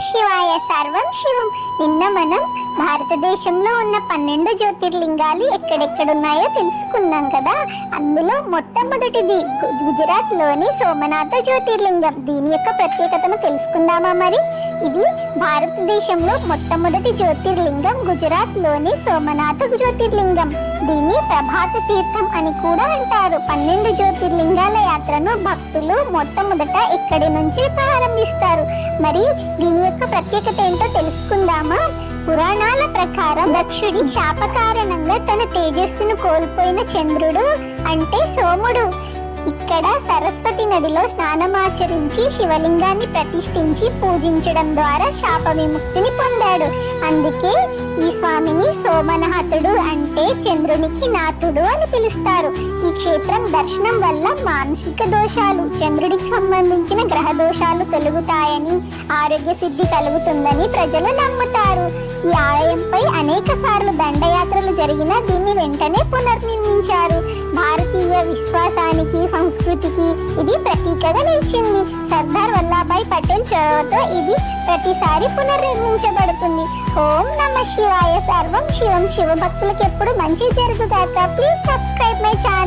శివాయ సర్వం శివం. నిన్న మనం భారతదేశంలో ఉన్న పన్నెండు జ్యోతిర్లింగాలు ఎక్కడెక్కడున్నాయో తెలుసుకున్నాం కదా. అందులో మొట్టమొదటిది గుజరాత్లోని సోమనాథ జ్యోతిర్లింగం. దీని యొక్క ప్రత్యేకతను తెలుసుకుందామా మరి? ఇది భారతదేశంలో మొట్టమొదటి జ్యోతిర్లింగం గుజరాత్లోని సోమనాథ జ్యోతిర్లింగం. దీన్ని ప్రభాత తీర్థం అని కూడా అంటారు. పన్నెండు జ్యోతిర్లింగాల యాత్రను భక్తులు మొట్టమొదట ఇక్కడి నుంచి ప్రారంభిస్తారు? మరి దీని యొక్క ప్రత్యేకత ఏంటో తెలుసుకుందామా? పురాణాల ప్రకారం దక్షుడి శాప కారణంగా తన తేజస్సును కోల్పోయిన చంద్రుడు అంటే సోముడు. ఇక్కడ సరస్వతి నదిలో స్నానమాచరించి శివలింగాన్ని ప్రతిష్ఠించి పూజించడం ద్వారా శాప విముక్తిని చేశాడు. అందుకే ఈ స్వామిని సోమనాథుడు అంటే చంద్రునికి నాథుడు అని పిలుస్తారు. ఈ క్షేత్రం దర్శనం వల్ల మానసిక దోషాలు చంద్రుడికి సంబంధించిన గ్రహ దోషాలు తొలగుతాయని ఆరోగ్య సిద్ధి కలుగుతుందని ప్రజలు నమ్ముతారు. ఈ ఆలయంపై అనేక సార్లు దండయాత్రలు జరిగినా దీన్ని వెంటనే పునర్నిర్మించారు. భారతీయ విశ్వాసానికి సంస్కృతికి ఇది ప్రతీకగా నిలిచింది. సర్దార్ వల్లభాయ్ పటేల్ చొరవతో ఇది ప్రతిసారి పునర్నిర్మించబడుతుంది. ఓం నమ శివాయ. సర్వం శివం శివ భక్తులకు ఎప్పుడు మంచి జరుగుగాక. Please subscribe my channel